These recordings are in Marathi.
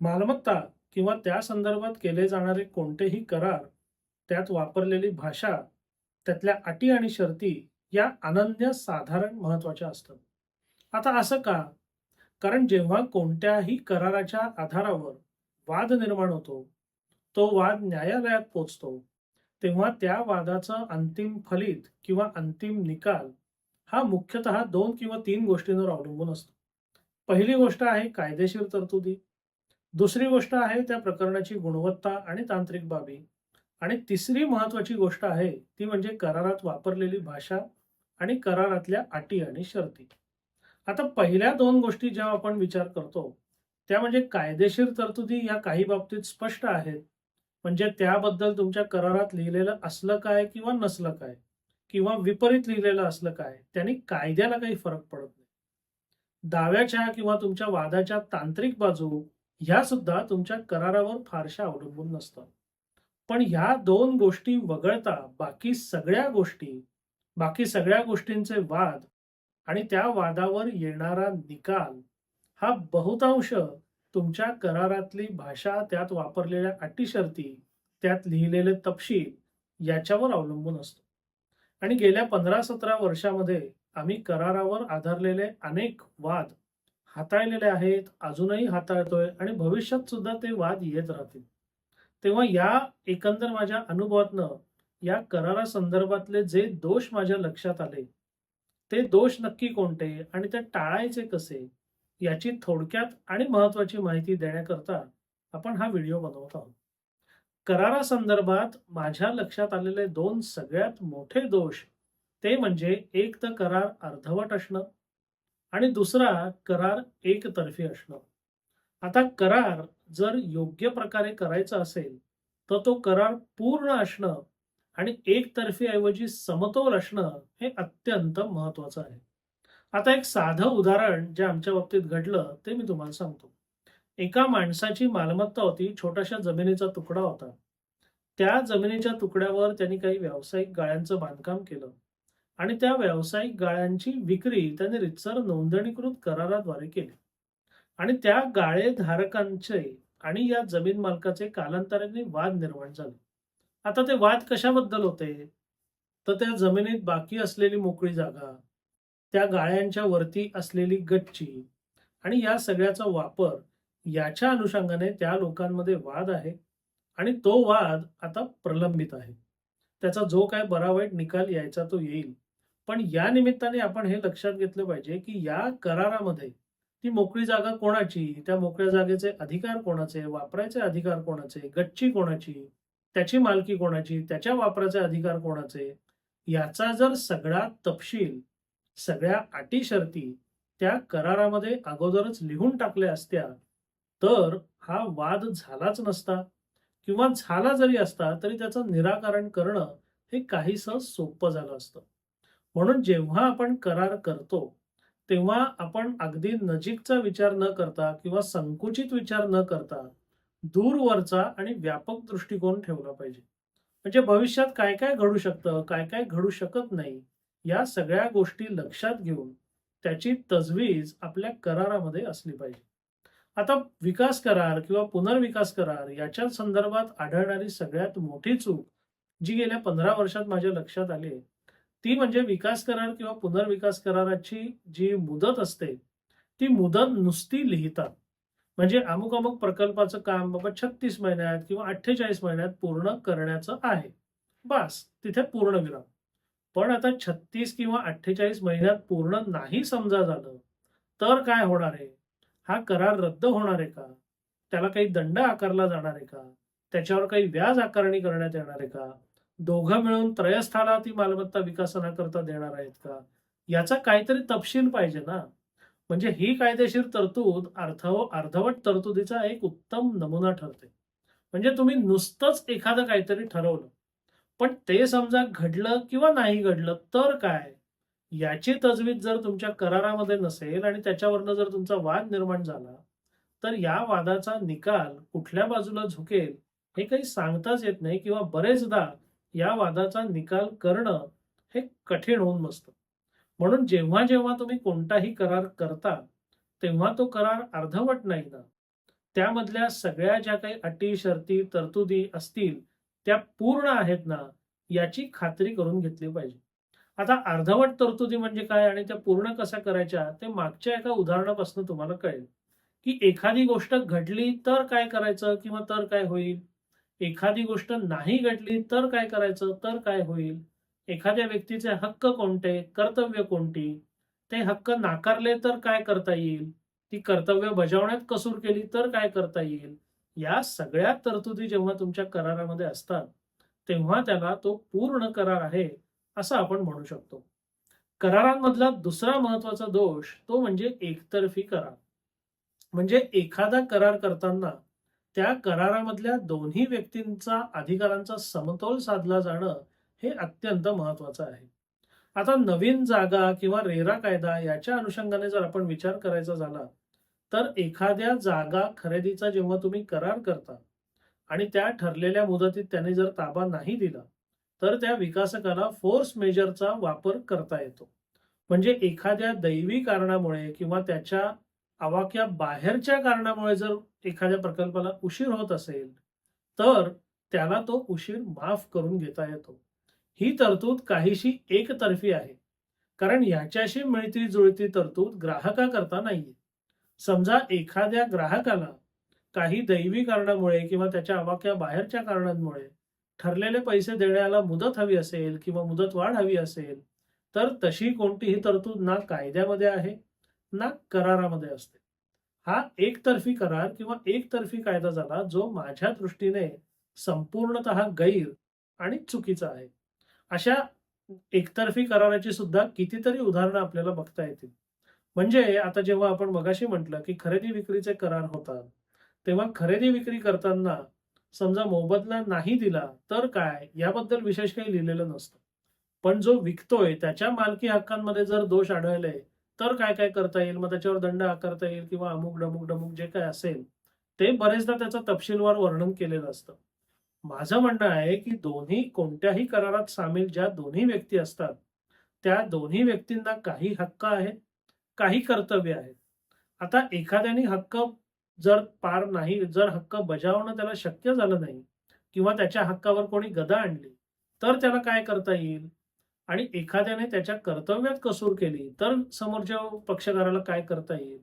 मालमत्ता किंवा त्या संदर्भात केले जाणारे कोणतेही करार, त्यात वापरलेली भाषा, त्यातल्या अटी आणि शर्ती या अनन्य साधारण महत्त्वाच्या असतात. आता असं का? कारण जेव्हा कोणत्याही कराराच्या आधारावर वाद निर्माण होतो, तो वाद न्यायालयात पोचतो तेव्हा त्या वादाचं अंतिम फलित किंवा अंतिम निकाल हा मुख्यतः दोन किंवा तीन गोष्टींवर अवलंबून असतो. पहिली गोष्ट आहे कायदेशीर तरतुदी. दुसरी गोष्ट आहे त्या प्रकरणाची गुणवत्ता आणि तांत्रिक बाबी आणि तिसरी महत्त्वाची गोष्ट आहे ती म्हणजे करारात वापरलेली भाषा आणि करारातल्या अटी आणि शर्ती. आता पहिल्या दोन गोष्टी ज्या आपण विचार करतो, त्या म्हणजे कायदेशीर तरतुदी या काही बाबतीत स्पष्ट आहेत. म्हणजे त्याबद्दल तुमच्या करारात लिहिलेलं असलं काय किंवा नसलं काय किंवा विपरीत लिहिलेलं असलं काय, त्याने कायद्याला काही फरक पडत नाही. दाव्याच्या किंवा तुमच्या वादाच्या तांत्रिक बाजू ह्या सुद्धा तुमच्या करारावर फारशा अवलंबून नसतात. पण ह्या दोन गोष्टी वगळता बाकी सगळ्या गोष्टी, बाकी सगळ्या गोष्टींचे वाद आणि त्या वादावर येणारा निकाल हा बहुतांश तुमच्या करारातली भाषा, त्यात वापरलेल्या अटीशर्ती त्यात लिहिलेले तपशील याच्यावर अवलंबून असतो. आणि गेल्या 15-17 वर्षामध्ये आम्ही करारावर आधारलेले अनेक वाद हाताळलेले आहेत, अजूनही हाताळतोय आणि भविष्यात सुद्धा ते वाद येत राहतील. तेव्हा या एकंदर माझ्या अनुभवातनं या करारा संदर्भातले जे दोष माझ्या लक्षात आले, ते दोष नक्की कोणते आणि ते टाळायचे कसे, याची थोडक्यात आणि महत्त्वाची माहिती देण्याकरता आपण हा व्हिडिओ बनवत आहोत. करारा संदर्भात माझ्या लक्षात आलेले दोन सगळ्यात मोठे दोष ते म्हणजे एक तर करार अर्धवट असणं आणि दुसरा करार एकतर्फी असणं. आता करार जर योग्य प्रकारे करायचा असेल, तर तो करार पूर्ण असणं आणि एकतर्फी ऐवजी समतोल असणं हे अत्यंत महत्वाचं आहे. आता एक साधं उदाहरण जे आमच्या बाबतीत घडलं ते मी तुम्हाला सांगतो. एका माणसाची मालमत्ता होती, छोट्याशा जमिनीचा तुकडा होता. त्या जमिनीच्या तुकड्यावर त्यांनी काही व्यावसायिक गाळ्यांचं बांधकाम केलं आणि त्या व्यावसायिक गाळ्यांची विक्री त्याने रितसर नोंदणीकृत कराराद्वारे केली. आणि त्या गाळेधारकांचे आणि या जमीन मालकाचे कालांतराने वाद निर्माण झाले. आता ते वाद कशाबद्दल होते? तर त्या जमिनीत बाकी असलेली मोकळी जागा, त्या गाळ्यांच्या वरती असलेली गच्ची आणि या सगळ्याचा वापर याच्या अनुषंगाने त्या लोकांमध्ये वाद आहे आणि तो वाद आता प्रलंबित आहे. त्याचा जो काय बरा-वाईट निकाल यायचा तो येईल. पण या निमित्ताने आपण हे लक्षात घेतलं पाहिजे, की या करारामध्ये ती मोकळी जागा कोणाची? त्या मोकळ्या जागेचे अधिकार कोणाचे? वापरायचे अधिकार कोणाचे? गच्ची कोणाची? त्याची मालकी कोणाची? त्याच्या वापराचे अधिकार कोणाचे? याचा जर सगळा तपशील, सगळ्या अटी-शर्ती त्या करारामध्ये अगोदरच लिहून टाकल्या असत्या, तर हा वाद झालाच नसता किंवा झाला जरी असता, तरी त्याचं निराकरण करणं हे काहीसं सोपं झालं असतं. म्हणून जेव्हा आपण करार करतो, तेव्हा आपण अगदी नजीकचा विचार न करता किंवा संकुचित विचार न करता, दूरवरचा आणि व्यापक दृष्टिकोन ठेवला पाहिजे. म्हणजे भविष्यात काय-काय घडू शकतं, काय-काय घडू शकत नाही, या सगळ्या गोष्टी लक्षात घेऊन त्याची तजवीज आपल्या करारामध्ये असली पाहिजे. आता विकास करार किंवा पुनर्विकास करार याच्या संदर्भात आढळणारी सगळ्यात मोठी चूक, जी गेल्या 15 वर्षात माझ्या लक्षात आली आहे, ती म्हणजे विकास करार किंवा पुनर्विकास कराराची जी मुदत असते, ती मुदत नुसती लिहितात. म्हणजे अमुक-अमुक प्रकल्पाचं काम बाबा 36 महिन्यात किंवा 48 महिन्यात पूर्ण करण्याचं आहे. बास, तिथे पूर्ण विराम पण आता 36 किंवा 48 महिन्यात पूर्ण नाही समजा झालं, तर काय होणार आहे? हा करार रद्द होणार आहे का? त्याला काही दंड आकारला जाणार आहे का? त्याच्यावर काही व्याज आकारणी करण्यात येणार आहे का? दोघं मिळून त्रयस्थाला ती मालमत्ता विकासनाकरता देणार आहेत का? याचा काहीतरी तपशील पाहिजे ना. म्हणजे ही कायदेशीर तरतूद अर्थव अर्धवट तरतुदीचा एक उत्तम नमुना ठरते. म्हणजे तुम्ही नुसतंच एखादं काहीतरी ठरवलं, पण ते समजा घडलं किंवा नाही घडलं तर काय? याची तजवीज जर तुमच्या करारामध्ये नसेल आणि त्याच्यावरनं जर तुमचा वाद निर्माण झाला, तर या वादाचा निकाल कुठल्या बाजूला झुकेल हे काही सांगताच येत नाही किंवा बरेचदा या वादाचा निकाल करणं हे कठीण होऊन बसतं. म्हणून जेव्हा-जेव्हा तुम्ही कोणताही करार करता, तेव्हा तो करार अर्धवट नाही ना, त्यामधल्या सगळ्या ज्या काही अटी शर्ती तरतुदी असतील त्या पूर्ण आहेत ना याची खात्री करून घेतली पाहिजे. आता अर्धवट तरतुदी म्हणजे काय आणि त्या पूर्ण कशा करायच्या ते मागच्या एका उदाहरणापासून तुम्हाला कळेल. की एखादी गोष्ट घडली तर काय करायचं किंवा तर काय होईल? एखादी गोष्ट नाही घडली तर काय करायचं? तर काय होईल? एखाद्या व्यक्तीचे हक्क कोणते? कर्तव्य कोणती? ते हक्क नाकारले तर काय करता येईल? ती कर्तव्य बजावण्यात कसूर केली तर काय करता येईल? या सगळ्या तरतुदी जेव्हा तुमच्या करारामध्ये असतात तेव्हा त्याला तो पूर्ण करार आहे असं आपण म्हणू शकतो. करारांमधला दुसरा महत्त्वाचा दोष तो म्हणजे एकतर्फी करार. म्हणजे एखादा करार करताना त्या करारामधल्या दोन्ही व्यक्तींचा अधिकारांचा समतोल साधला जाणं हे अत्यंत महत्वाचं आहे. आता नवीन जागा किंवा रेरा कायदा याच्या अनुषंगाने जर आपण विचार करायचा झाला तर एखाद्या जागा खरेदीचा जेव्हा तुम्ही करार करता आणि त्या ठरलेल्या मुदतीत त्याने जर ताबा नाही दिला तर त्या विकासकाला फोर्स मेजरचा वापर करता येतो. म्हणजे एखाद्या दैवी कारणामुळे किंवा त्याच्या आवाक्या बाहेरच्या कारणामुळे जर एखाद्या प्रकल्पाला उशीर होत असेल तर त्याला तो उशीर माफ करून घेता येतो. ही तरतूद काहीशी एकतर्फी आहे कारण ह्याच्याशी मिळती जुळती तरतूद ग्राहकाकरता नाहीये. समजा एखाद्या ग्राहकाला काही दैवी कारणामुळे किंवा त्याच्या आवाक्या बाहेरच्या कारणांमुळे ठरलेले पैसे देण्याला मुदत हवी असेल किंवा मुदत वाढ हवी असेल तर तशी कोणतीही तरतूद ना कायद्यामध्ये आहे ना करारामध्ये असते. हा एकतर्फी करार किंवा एकतर्फी कायदा झाला जो माझ्या दृष्टीने संपूर्णत गैर आणि चुकीचा आहे. अशा एकतर्फी कराराची सुद्धा कितीतरी उदाहरणं आपल्याला बघता येतील. म्हणजे आता जेव्हा आपण मगाशी म्हटलं की खरेदी विक्रीचे करार होतात तेव्हा खरेदी विक्री करताना समजा मोबदला नाही दिला तर काय? याबद्दल विशेष काही लिहिलेलं नसतं. पण जो विकतोय त्याच्या मालकी हक्कांमध्ये जर दोष आढळले तर काय काय करता येईल? मग त्याच्यावर दंड आकारता येईल किंवा अमुक डमुक डमुक जे काय असेल ते बरेचदा त्याचं तपशीलवार वर्णन केलेलं असतं. माझं म्हणणं आहे की दोन्ही कोणत्याही करारात सामील ज्या दोन्ही व्यक्ती असतात त्या दोन्ही व्यक्तींना काही हक्क आहेत काही कर्तव्य आहेत. आता एखाद्याने हक्क जर पार नाही जर हक्क बजावणं त्याला शक्य झालं नाही किंवा त्याच्या हक्कावर कोणी गदा आणली तर त्याला काय करता येईल? आणि एखाद्याने त्याच्या कर्तव्यात कसूर केली तर समोरच्या पक्षकाराला काय करता येईल?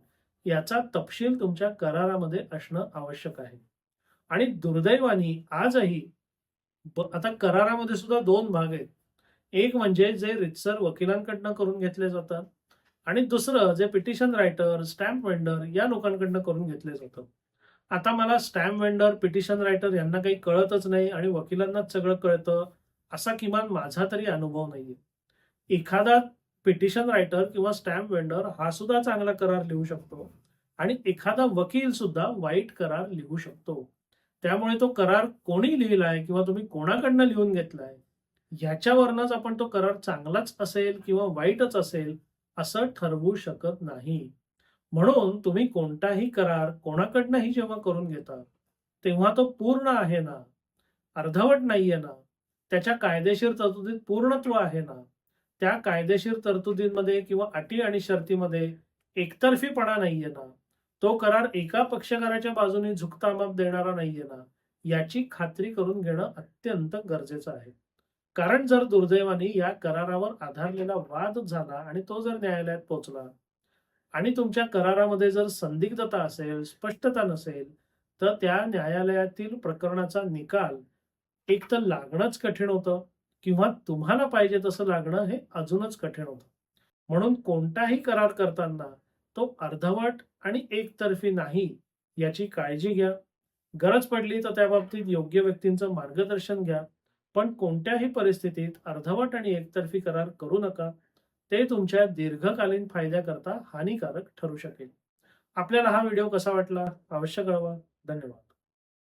याचा तपशील तुमच्या करारामध्ये असणं आवश्यक आहे. आणि दुर्दैवानी आजही आता करारामध्ये सुद्धा दोन भाग आहेत. एक म्हणजे जे रितसर वकिलांकडनं करून घेतले जातात आणि दुसरं जे पिटिशन रायटर स्टॅम्प वेंडर या लोकांकडनं करून घेतले जातं आता मला स्टॅम्प वेंडर पिटिशन रायटर यांना काही कळतच नाही आणि वकिलांनाच सगळं कळतं. असा किमान माझा तरी अनुभव नाहीये. एखादा पिटिशन रायटर किंवा स्टॅम्प वेंडर हा सुद्धा चांगला करार लिहू शकतो आणि एखादा वकील सुद्धा वाईट करार लिहू शकतो. त्यामुळे तो करार कोणी लिहिलाय किंवा तुम्ही कोणाकडनं लिहून घेतलाय ह्याच्यावरनच आपण तो करार चांगलाच असेल किंवा वाईटच असेल असं ठरवू शकत नाही. म्हणून तुम्ही कोणताही करार कोणाकडनंही जेव्हा करून घेता तेव्हा तो पूर्ण आहे ना? अर्धवट नाहीये ना? त्याच्या कायदेशीर तरतुदीत पूर्णत्व आहे ना त्या कायदेशीर तरतुदींमध्ये किंवा अटी आणि शर्तीमध्ये एकतर्फीपणा नाहीये ना. तो करार एका पक्षकाराच्या बाजूने झुकता माप देणारा नाहीये ना याची खात्री करून घेणं अत्यंत गरजेचं आहे. कारण जर दुर्दैवाने या करारावर आधारलेला वाद झाला आणि तो जर न्यायालयात पोहोचला आणि तुमच्या करारामध्ये जर संदिग्धता असेल स्पष्टता नसेल तर त्या न्यायालयातील प्रकरणाचा निकाल एक तर लागणंच कठीण होतं किंवा तुम्हाला पाहिजे तसं लागणं हे अजूनच कठीण होतं. म्हणून कोणताही करार करताना तो अर्धवट आणि एकतर्फी नाही याची काळजी घ्या. गरज पडली तर त्या बाबतीत योग्य व्यक्तींचं मार्गदर्शन घ्या. पण कोणत्याही परिस्थितीत अर्धवट आणि एकतर्फी करार करू नका. ते तुमच्या दीर्घकालीन फायद्याकरता हानिकारक ठरू शकेल. आपल्याला हा व्हिडिओ कसा वाटला? अवश्य कळवा. धन्यवाद.